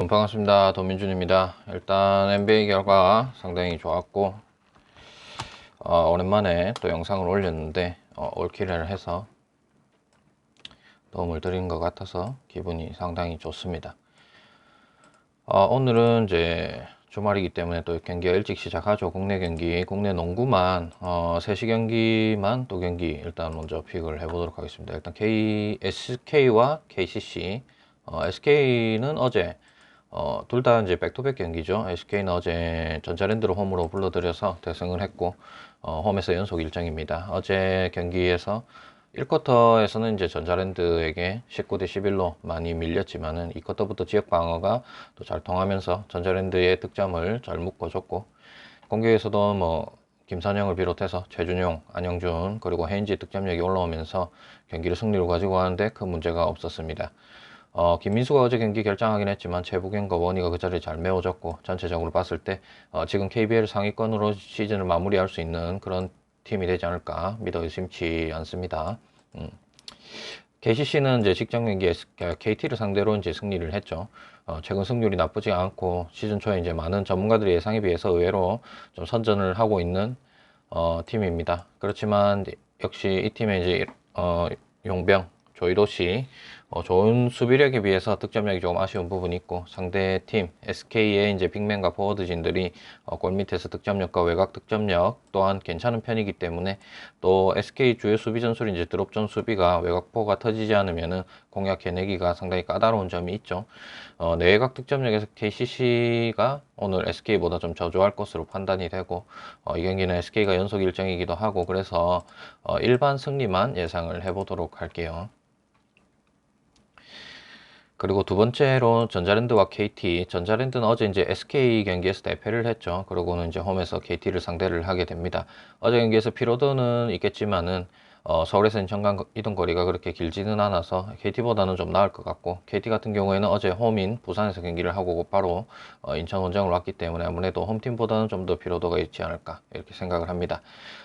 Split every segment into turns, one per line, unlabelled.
네, 여러분 반갑습니다. 도민준입니다. 일단 NBA 결과 상당히 좋았고 어, 오랜만에 또 영상을 올렸는데 어, 올킬을 해서 도움을 드린 것 같아서 기분이 상당히 좋습니다. 어, 오늘은 이제 주말이기 때문에 또 경기가 일찍 시작하죠. 국내 경기, 국내 농구만 어, 3시 경기만 또 경기 일단 먼저 픽을 해보도록 하겠습니다. 일단 K, SK와 KCC 어, SK는 어제 어, 둘 다 이제 백투백 경기죠. SK는 어제 전자랜드로 홈으로 불러들여서 대승을 했고 어, 홈에서 연속 일정입니다. 어제 경기에서 1쿼터에서는 이제 전자랜드에게 19대 11로 많이 밀렸지만은 2쿼터부터 지역 방어가 또 잘 통하면서 전자랜드의 득점을 잘 묶어줬고 공격에서도 뭐 김선영을 비롯해서 최준용, 안영준 그리고 헤인지 득점력이 올라오면서 경기를 승리로 가지고 가는데 큰 문제가 없었습니다. 어, 김민수가 어제 경기 결정하긴 했지만 최부경과 원희가 그 자리에 잘 메워졌고 전체적으로 봤을 때 어, 지금 KBL 상위권으로 시즌을 마무리할 수 있는 그런 팀이 되지 않을까 믿어 의심치 않습니다. 음. KCC는 이제 직전 경기에 KT를 상대로 이제 승리를 했죠. 어, 최근 승률이 나쁘지 않고 시즌 초에 이제 많은 전문가들의 예상에 비해서 의외로 좀 선전을 하고 있는 어, 팀입니다. 그렇지만 역시 이 팀의 이제 어, 용병 조이도 씨 어, 좋은 수비력에 비해서 득점력이 조금 아쉬운 부분이 있고 상대 팀 SK의 이제 빅맨과 포워드진들이 어, 골 밑에서 득점력과 외곽 득점력 또한 괜찮은 편이기 때문에 또 SK 주요 수비 전술이 이제 드롭전 수비가 외곽포가 터지지 않으면은 공략 해내기가 상당히 까다로운 점이 있죠. 어, 내외곽 득점력에서 KCC가 오늘 SK보다 좀 저조할 것으로 판단이 되고 어, 이 경기는 SK가 연속 일정이기도 하고 그래서 어, 일반 승리만 예상을 해보도록 할게요. 그리고 두 번째로 전자랜드와 KT. 전자랜드는 어제 이제 SK 경기에서 대패를 했죠. 그러고는 이제 홈에서 KT를 상대를 하게 됩니다. 어제 경기에서 피로도는 있겠지만은 어, 서울에서 인천간 이동 거리가 그렇게 길지는 않아서 KT보다는 좀 나을 것 같고 KT 같은 경우에는 어제 홈인 부산에서 경기를 하고 곧바로 어, 인천 원정을 왔기 때문에 아무래도 홈팀보다는 좀 더 피로도가 있지 않을까 이렇게 생각을 합니다.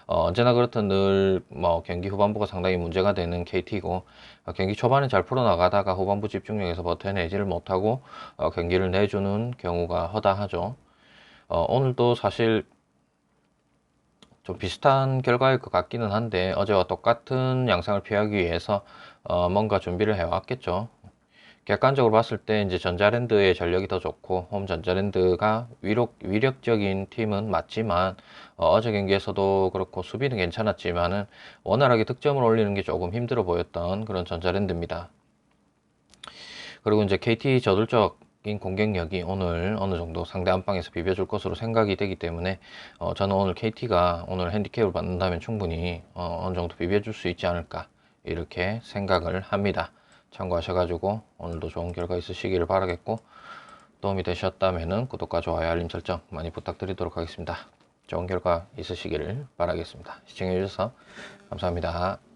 어, 언제나 그렇듯 늘 뭐 경기 후반부가 상당히 문제가 되는 KT고 어, 경기 초반에 잘 풀어나가다가 후반부 집중력에서 버텨내지를 못하고 어, 경기를 내주는 경우가 허다하죠. 어, 오늘도 사실 좀 비슷한 결과일 것 같기는 한데 어제와 똑같은 양상을 피하기 위해서 어, 뭔가 준비를 해왔겠죠. 객관적으로 봤을 때 이제 전자랜드의 전력이 더 좋고 홈 전자랜드가 위력, 위력적인 팀은 맞지만 어, 제 경기에서도 그렇고 수비는 괜찮았지만은 원활하게 득점을 올리는 게 조금 힘들어 보였던 그런 전자랜드입니다. 그리고 이제 KT 저돌적 인 공격력이 오늘 어느 정도 상대 안방에서 비벼줄 것으로 생각이 되기 때문에 어, 저는 오늘 KT가 오늘 핸디캡을 받는다면 충분히 어, 어느 정도 비벼줄 수 있지 않을까 이렇게 생각을 합니다. 참고하셔가지고 오늘도 좋은 결과 있으시기를 바라겠고 도움이 되셨다면 구독과 좋아요 알림 설정 많이 부탁드리도록 하겠습니다. 좋은 결과 있으시기를 바라겠습니다. 시청해주셔서 감사합니다.